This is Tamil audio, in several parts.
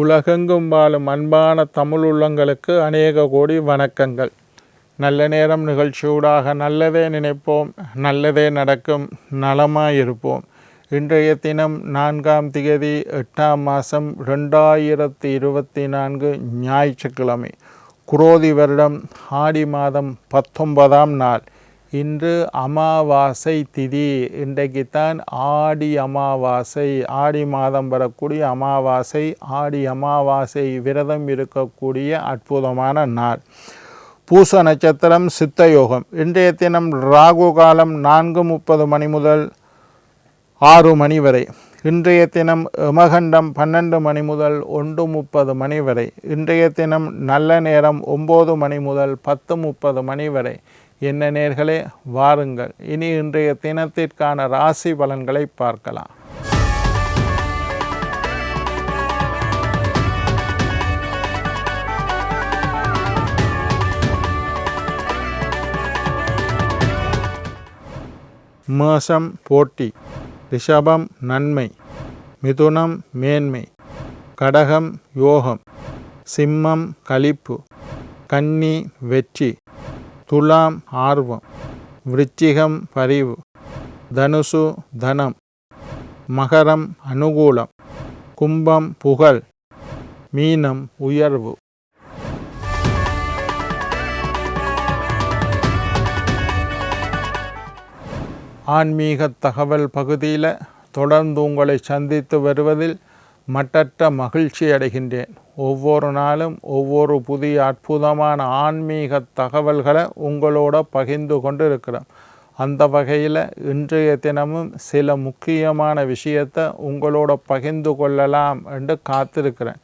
உலகெங்கும் வாழும் அன்பான தமிழ் உள்ளங்களுக்கு அநேக கோடி வணக்கங்கள். நல்ல நேரம் நிகழ்ச்சியூடாக நல்லதே நினைப்போம் நல்லதே நடக்கும் நலமாயிருப்போம். இன்றைய தினம் நான்காம் திகதி எட்டாம் மாதம் ரெண்டாயிரத்தி இருபத்தி நான்கு ஞாயிற்றுக்கிழமை. குரோதி வருடம் ஆடி மாதம் பத்தொன்பதாம் நாள். இன்று அமாவாசை திதி. இன்றைக்குத்தான் ஆடி அமாவாசை. ஆடி மாதம் வரக்கூடிய அமாவாசை ஆடி அமாவாசை விரதம் இருக்கக்கூடிய அற்புதமான நாள். பூச நட்சத்திரம் சித்த யோகம் இன்றைய தினம் ராகு காலம் நான்கு முப்பது மணி முதல் ஆறு மணி வரை. இன்றைய தினம் எமகண்டம் பன்னெண்டு மணி முதல் ஒன்று முப்பது மணி வரை. இன்றைய தினம் நல்ல நேரம் ஒம்பது மணி முதல் பத்து முப்பது மணி வரை. என்ன நேர்களே வாருங்கள். இனி இன்றைய தினத்திற்கான ராசி பலன்களை பார்க்கலாம். மேஷம் போட்டி ரிஷபம் நன்மை மிதுனம் மேன்மை கடகம் யோகம் சிம்மம் களிப்பு கன்னி வெற்றி துலாம் ஆர்வம் விருச்சிகம் பரிவு தனுசு தனம் மகரம் அனுகூலம் கும்பம் புகழ் மீனம் உயர்வு. ஆன்மீக தகவல் பகுதியில் தொடர்ந்து உங்களை சந்தித்து வருவதில் மட்டற்ற மகிழ்ச்சி அடைகின்றேன். ஒவ்வொரு நாளும் ஒவ்வொரு புதிய அற்புதமான ஆன்மீக தகவல்களை உங்களோட பகிர்ந்து கொண்டு இருக்கிறோம் அந்த வகையில் இன்றைய தினமும் சில முக்கியமான விஷயத்தை உங்களோட பகிர்ந்து கொள்ளலாம் என்று காத்திருக்கிறேன்.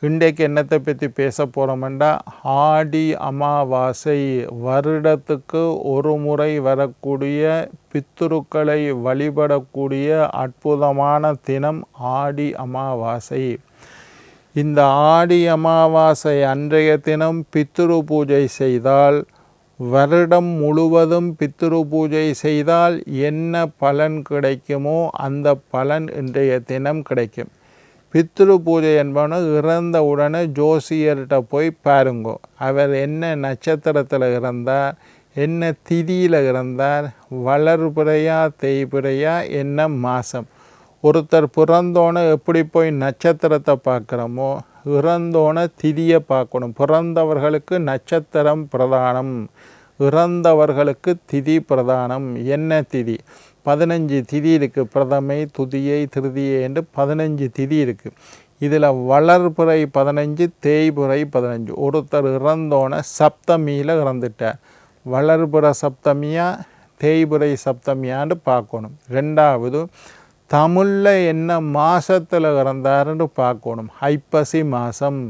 இன்றைக்கு என்னத்தை பற்றி பேச போகிறோம்டா ஆடி அமாவாசை வருடத்துக்கு ஒரு முறை வரக்கூடிய பித்துருக்களை வழிபடக்கூடிய அற்புதமான தினம் ஆடி அமாவாசை. இந்த ஆடி அமாவாசை அன்றைய தினம் பித்துரு பூஜை செய்தால் வருடம் முழுவதும் பித்துரு பூஜை செய்தால் என்ன பலன் கிடைக்குமோ அந்த பலன் இன்றைய தினம் கிடைக்கும். பித்ரு பூஜை என்பவன இறந்த உடனே ஜோசியர்கிட்ட போய் பாருங்கோ. அவர் என்ன நட்சத்திரத்தில் இறந்தார் என்ன திதியில் இறந்தார் வளர்பிறையா தேய்பிறையா என்ன மாதம் ஒருத்தர் பிறந்தோன்னே எப்படி போய் நட்சத்திரத்தை பார்க்குறோமோ இறந்தோன்னே திதியை பார்க்கணும். பிறந்தவர்களுக்கு நட்சத்திரம் பிரதானம். இறந்தவர்களுக்கு திதி பிரதானம். என்ன திதி? பதினஞ்சு திதி இருக்குது பிரதமை துதியை திருதியை என்று பதினஞ்சு திதி இருக்குது இதில் வளர்புறை பதினஞ்சு தேய்புறை பதினஞ்சு. ஒருத்தர் இறந்தோன சப்தமியில் இறந்துட்டார். வளர்புற சப்தமியாக தேய்புறை சப்தமியான்னு பார்க்கணும். ரெண்டாவது தமிழில் என்ன மாதத்தில் இறந்தாருன்னு பார்க்கணும். ஐப்பசி மாதம்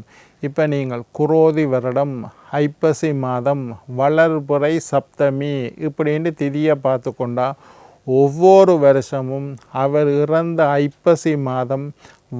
இப்போ நீங்கள் குரோதி வருடம் ஐப்பசி மாதம் வளர்புறை சப்தமி இப்படின்னு திதியை பார்த்து கொண்டா ஒவ்வொரு வருஷமும் அவர் இறந்த ஐப்பசி மாதம்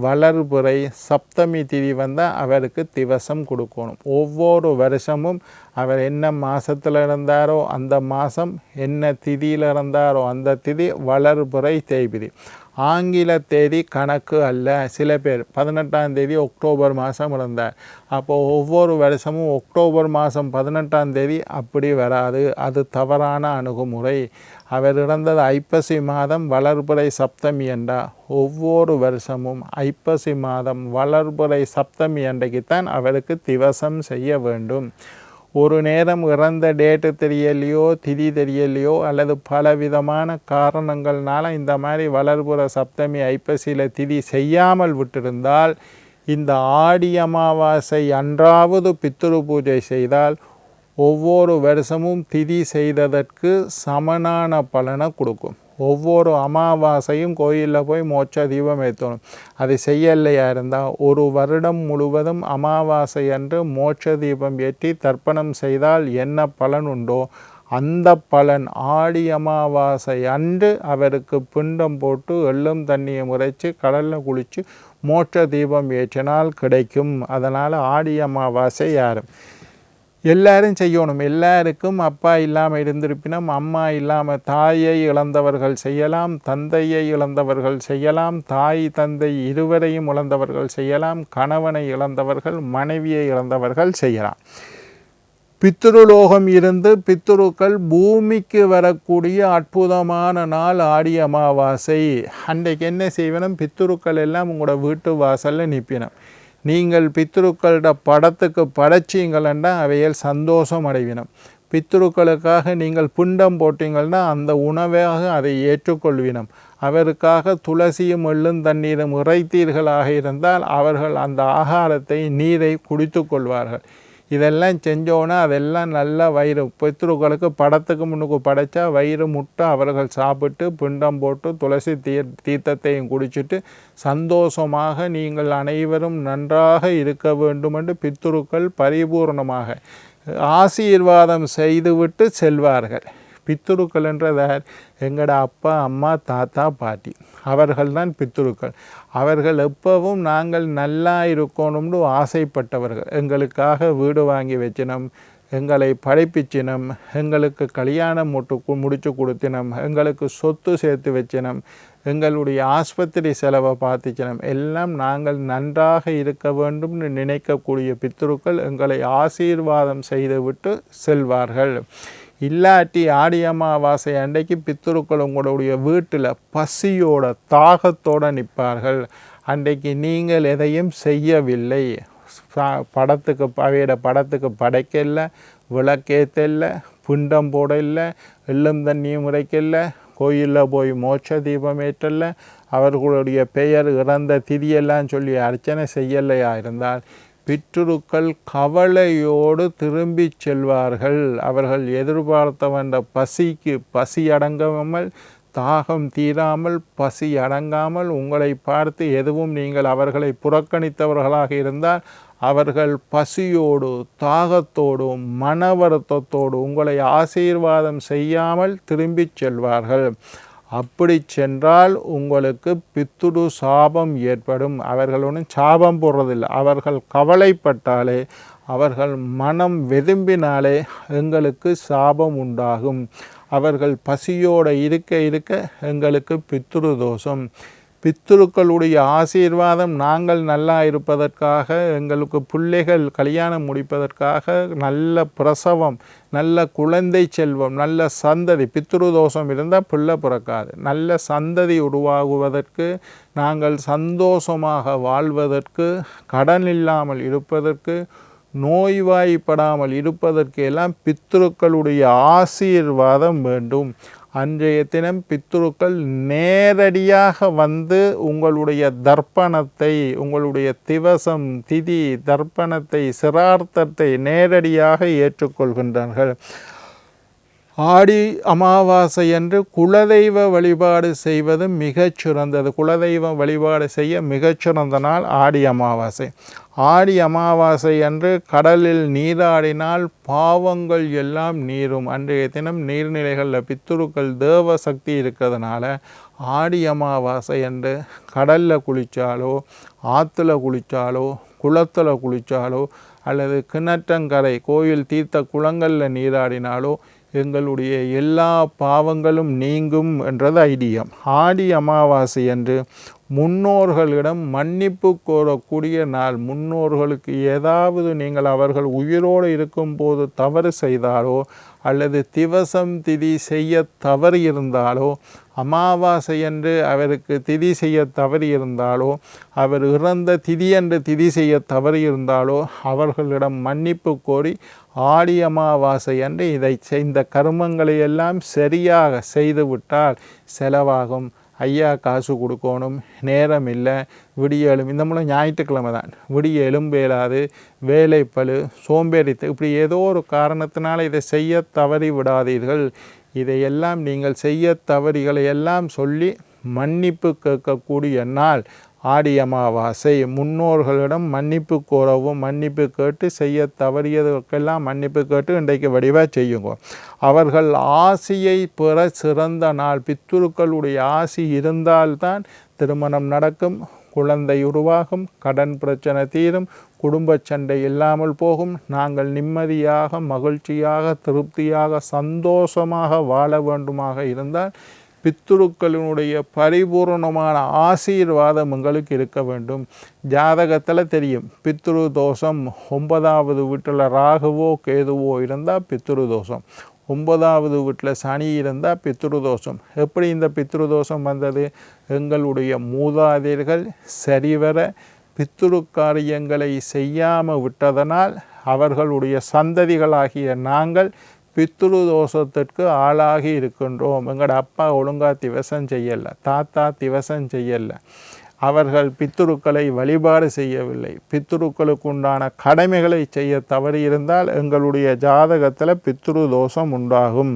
வளர்புறை சப்தமி திதி வந்தால் அவருக்கு திவசம் கொடுக்கணும். ஒவ்வொரு வருஷமும் அவர் என்ன மாதத்தில் இருந்தாரோ அந்த மாதம் என்ன திதியில் இருந்தாரோ அந்த திதி வளர்புரை தேய்பிதி. ஆங்கில தேதி கணக்கு அல்ல. சில பேர் பதினெட்டாம் தேதி அக்டோபர் மாதம் இருந்தார் அப்போது ஒவ்வொரு வருஷமும் அக்டோபர் மாதம் பதினெட்டாம் தேதி அப்படி வராது. அது தவறான அணுகுமுறை. அவர் இறந்தது ஐப்பசி மாதம் வளர்புரை சப்தமி என்றார் ஒவ்வொரு வருஷமும் ஐப்பசி மாதம் வளர்புறை சப்தமி அன்றைக்குத்தான் அவருக்கு திவசம் செய்ய வேண்டும். ஒரு நேரம் இறந்த டேட்டு தெரியலையோ திதி தெரியலையோ அல்லது பல விதமான காரணங்கள்னால இந்த மாதிரி வளர்புற சப்தமி ஐப்பசியில் திதி செய்யாமல் விட்டிருந்தால் இந்த ஆடி அமாவாசை அன்றாவது பித்ரு பூஜை செய்தால் ஒவ்வொரு வருஷமும் திதி செய்ததற்கு சமனான பலனை கொடுக்கும். ஒவ்வொரு அமாவாசையும் கோயிலில் போய் மோட்ச தீபம் ஏற்றணும். அதை செய்யலையா இருந்தால் ஒரு வருடம் முழுவதும் அமாவாசை அன்று மோட்ச தீபம் ஏற்றி தர்ப்பணம் செய்தால் என்ன பலன் உண்டோ அந்த பலன் ஆடி அமாவாசை அன்று அவருக்கு பிண்டம் போட்டு எள்ளும் தண்ணியை முறைச்சி கடலில் குளித்து மோட்ச தீபம் ஏற்றினால் கிடைக்கும். அதனால் ஆடி அமாவாசை யாரும் எல்லாரும் செய்யணும். எல்லாருக்கும் அப்பா இல்லாமல் இருந்திருப்பினும் அம்மா இல்லாமல் தாயை இழந்தவர்கள் செய்யலாம் தந்தையை இழந்தவர்கள் செய்யலாம் தாய் தந்தை இருவரையும் இழந்தவர்கள் செய்யலாம் கணவனை இழந்தவர்கள் மனைவியை இழந்தவர்கள் செய்யலாம். பித்ருலோகம் இருந்து பித்ருக்கள் பூமிக்கு வரக்கூடிய அற்புதமான நாள் ஆடி அமாவாசை. அன்றைக்கு என்ன செய்வனும்? பித்ருக்கள் எல்லாம் உங்களோட வீட்டு வாசலில் நிற்பினோம் நீங்கள் பித்ருக்களோட படத்துக்கு படைச்சிங்களா அவையில் சந்தோஷம் அடைவினம் பித்ருக்களுக்காக நீங்கள் புண்டம் போட்டீங்கன்னா அந்த உணவாக அதை ஏற்றுக்கொள்வினம். அவருக்காக துளசியும் எள்ளும் தண்ணீரும் இறைத்தீர்களாக இருந்தால் அவர்கள் அந்த ஆகாரத்தை நீரை குடித்து கொள்வார்கள் இதெல்லாம் செஞ்சோன்னா அதெல்லாம் நல்லா வயிறு. பித்ருக்களுக்கு படத்துக்கு முன்னுக்கு படைச்சா வயிறு முட்டை அவர்கள் சாப்பிட்டு பிண்டம் போட்டு துளசி தீர் தீர்த்தத்தையும் குடிச்சிட்டு சந்தோஷமாக நீங்கள் அனைவரும் நன்றாக இருக்க வேண்டும் என்று பித்ருக்கள் பரிபூர்ணமாக ஆசீர்வாதம் செய்துவிட்டு செல்வார்கள். பித்துருக்கள் என்றதார் எங்களோட அப்பா அம்மா தாத்தா பாட்டி. அவர்கள் தான் பித்துருக்கள். அவர்கள் எப்பவும் நாங்கள் நல்லா இருக்கணும்னு ஆசைப்பட்டவர்கள். எங்களுக்காக வீடு வாங்கி வச்சினோம் எங்களை படைப்பிச்சினம் எங்களுக்கு கல்யாணம் முட்டு முடிச்சு கொடுத்தினம் எங்களுக்கு சொத்து சேர்த்து வச்சினம் எங்களுடைய ஆஸ்பத்திரி செலவை பார்த்துச்சினம். எல்லாம் நாங்கள் நன்றாக இருக்க வேண்டும்னு நினைக்கக்கூடிய பித்ருக்கள் எங்களை ஆசீர்வாதம் செய்துவிட்டு செல்வார்கள். இல்லாட்டி ஆடி அமாவாசை அன்றைக்கு பித்தருக்கள் உங்களுடைய வீட்டில் பசியோட தாகத்தோடு நிற்பார்கள். அன்றைக்கு நீங்கள் எதையும் செய்யவில்லை. படத்துக்கு அவையோட படத்துக்கு படைக்கல விளக்கேற்றல புண்டம் போடல எள்ளும் தண்ணியும் உரைக்கல கோயிலில் போய் மோட்ச தீபம் ஏற்றல அவர்களுடைய பெயர் இறந்த திதியெல்லாம் சொல்லி அர்ச்சனை செய்யலையா இருந்தால்? பிற்றுருக்கள் கவலையோடு திரும்பி செல்வார்கள். அவர்கள் எதிர்பார்த்த வந்த பசிக்கு பசி அடங்காமல் தாகம் தீராமல் பசி அடங்காமல் உங்களை பார்த்து எதுவும் நீங்கள் அவர்களை புறக்கணித்தவர்களாக இருந்தால் அவர்கள் பசியோடு தாகத்தோடு மன வருத்தத்தோடு உங்களை ஆசீர்வாதம் செய்யாமல் திரும்பிச் செல்வார்கள். அப்படி சென்றால் உங்களுக்கு பித்துடு சாபம் ஏற்படும். அவர்கள் ஒன்றும் சாபம் போடுறதில்லை. அவர்கள் கவலைப்பட்டாலே அவர்கள் மனம் வெதும்பினாலே எங்களுக்கு சாபம் உண்டாகும். அவர்கள் பசியோடு இருக்க இருக்க எங்களுக்கு பித்துரு தோஷம். பித்ருக்களுடைய ஆசீர்வாதம் நாங்கள் நல்லா இருப்பதற்காக எங்களுக்கு பிள்ளைகள் கல்யாணம் முடிப்பதற்காக நல்ல பிரசவம் நல்ல குழந்தை செல்வம் நல்ல சந்ததி பித்ரு தோஷம் இருந்தால் பிள்ளை பிறக்காது. நல்ல சந்ததி உருவாகுவதற்கு நாங்கள் சந்தோஷமாக வாழ்வதற்கு கடன் இல்லாமல் இருப்பதற்கு நோய்வாய்ப்படாமல் இருப்பதற்கு எல்லாம் பித்ருக்களுடைய ஆசீர்வாதம் வேண்டும். அன்றைய தினம் பித்ருக்கள் நேரடியாக வந்து உங்களுடைய தர்ப்பணத்தை உங்களுடைய திவசம் திதி தர்ப்பணத்தை சிரார்த்தத்தை நேரடியாக ஏற்றுக்கொள்கின்றார்கள். ஆடி அமாவாசை என்று குலதெய்வ வழிபாடு செய்வது மிகச்சிறந்தது சிறந்தது. வழிபாடு செய்ய மிகச்சிறந்த நாள் ஆடி அமாவாசை. ஆடி அமாவாசை அன்று கடலில் நீராடினால் பாவங்கள் எல்லாம் நீரும். அன்றைய தினம் நீர்நிலைகளில் பித்துருக்கள் தேவ சக்தி இருக்கிறதுனால ஆடி அமாவாசை என்று கடலில் குளித்தாலோ ஆற்றுல குளித்தாலோ குளத்தில் குளித்தாலோ அல்லது கிணற்றங்கரை கோயில் தீர்த்த குளங்களில் நீராடினாலோ எங்களுடைய எல்லா பாவங்களும் நீங்கும் என்றது ஐடியம் ஆடி அமாவாசை என்று முன்னோர்களிடம் மன்னிப்பு கோரக்கூடிய நாள். முன்னோர்களுக்கு ஏதாவது நீங்கள் அவர்கள் உயிரோடு இருக்கும்போது தவறு செய்தாலோ அல்லது திவசம் திதி செய்ய தவறு இருந்தாலோ அமாவாசையன்று அவருக்கு திதி செய்ய தவறி இருந்தாலோ அவர் இறந்த திதி என்று திதி செய்ய தவறி இருந்தாலோ அவர்களிடம் மன்னிப்பு கோரி ஆடி அமாவாசை அன்று இதை இந்த கர்மங்களை எல்லாம் சரியாக செய்துவிட்டால் செலவாகும். ஐயா காசு கொடுக்கணும். நேரம் இல்லை விடிய எலும் இந்த மூலம் ஞாயிற்றுக்கிழமை தான். விடிய எலும்பேலாது வேலைப்பழு சோம்பேறித்து இப்படி ஏதோ ஒரு காரணத்தினால் இதை செய்ய தவறி விடாதீர்கள் இதையெல்லாம் நீங்கள் செய்ய தவறிகளை எல்லாம் சொல்லி மன்னிப்பு கேட்கக்கூடிய நாள். ஆடி அமாவாசை. முன்னோர்களிடம் மன்னிப்பு கோரவும் மன்னிப்பு கேட்டு செய்ய தவறியதற்கெல்லாம் மன்னிப்பு கேட்டு இன்றைக்கு வடிவாக செய்யுங்க. அவர்கள் ஆசியை பெற சிறந்த நாள். பித்துருக்களுடைய ஆசி இருந்தால்தான் திருமணம் நடக்கும். குழந்தை உருவாகும் கடன் பிரச்சனை தீரும் குடும்ப சண்டை இல்லாமல் போகும். நாங்கள் நிம்மதியாக மகிழ்ச்சியாக திருப்தியாக சந்தோஷமாக வாழ வேண்டுமாக இருந்தால் பித்துருக்களினுடைய பரிபூர்ணமான ஆசீர்வாதம் எங்களுக்கு இருக்க வேண்டும். ஜாதகத்தில் தெரியும் பித்ரு தோஷம் ஒன்பதாவது வீட்டில் ராகுவோ கேதுவோ இருந்தால் பித்ரு தோஷம். ஒன்பதாவது வீட்டில் சனி இருந்தால் பித்ருதோஷம். எப்படி இந்த பித்ருதோஷம் வந்தது? எங்களுடைய மூதாதையர்கள் சரிவர பித்ரு காரியங்களை செய்யாமல் விட்டதனால் அவர்களுடைய சந்ததிகளாகிய நாங்கள் பித்ரு தோஷத்திற்கு ஆளாகி இருக்கின்றோம். எங்களோட அப்பா ஒழுங்காக திவசம் செய்யலை தாத்தா திவசம் செய்யலை. அவர்கள் பித்துருக்களை வழிபாடு செய்யவில்லை. பித்துருக்களுக்கு உண்டான கடமைகளை செய்ய தவறி இருந்தால் எங்களுடைய ஜாதகத்தில் பித்ரு தோஷம் உண்டாகும்.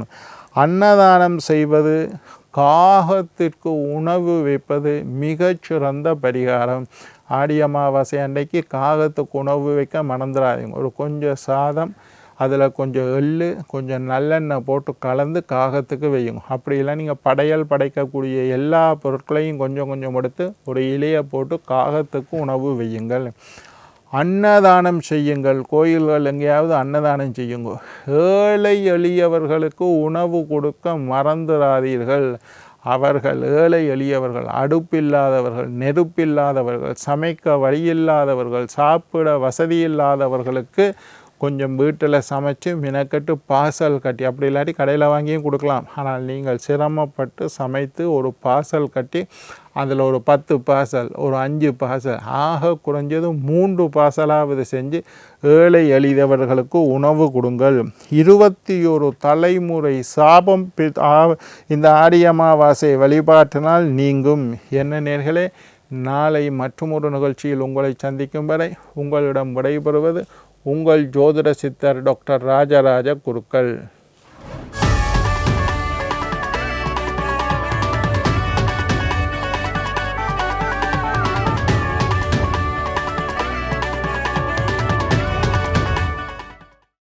அன்னதானம் செய்வது காகத்திற்கு உணவு வைப்பது மிகச்சிறந்த பரிகாரம். ஆடி அமாவாசை அன்றைக்கு காகத்துக்கு உணவு வைக்க மறந்துடாதீங்க ஒரு கொஞ்சம் சாதம் அதில் கொஞ்சம் எள் கொஞ்சம் நல்லெண்ணெய் போட்டு கலந்து காகத்துக்கு வையும். அப்படிலாம் நீங்கள் படையல் படைக்கக்கூடிய எல்லா பொருட்களையும் கொஞ்சம் கொஞ்சம் எடுத்து ஒரு இலையை போட்டு காகத்துக்கு உணவு வையுங்கள். அன்னதானம் செய்யுங்கள். கோயில்கள் எங்கேயாவது அன்னதானம் செய்யுங்க. ஏழை எளியவர்களுக்கு உணவு கொடுக்க மறந்துடாதீர்கள் அவர்கள் ஏழை எளியவர்கள் அடுப்பில்லாதவர்கள் நெருப்பில்லாதவர்கள் சமைக்க வழியில்லாதவர்கள் சாப்பிட வசதி இல்லாதவர்களுக்கு கொஞ்சம் வீட்டில் சமைச்சு மினக்கட்டு பார்சல் கட்டி அப்படி இல்லாட்டி கடையில் வாங்கியும் கொடுக்கலாம். ஆனால் நீங்கள் சிரமப்பட்டு சமைத்து ஒரு பார்சல் கட்டி அதில் ஒரு பத்து பார்சல் ஒரு அஞ்சு பார்சல் ஆக குறைஞ்சது மூன்று பார்சலாவது செஞ்சு ஏழை எளிதவர்களுக்கு உணவு கொடுங்கள். இருபத்தி ஒரு தலைமுறை சாபம் இந்த ஆடி அமாவாசை வழிபாட்டினால் நீங்கும். என்ன நேர்களே நாளை மற்றொரு நிகழ்ச்சியில் உங்களை சந்திக்கும் வரை உங்களிடம் விடைபெறுவது உங்கள் ஜோதிட சித்தர் டாக்டர் ராஜராஜ குருக்கள்.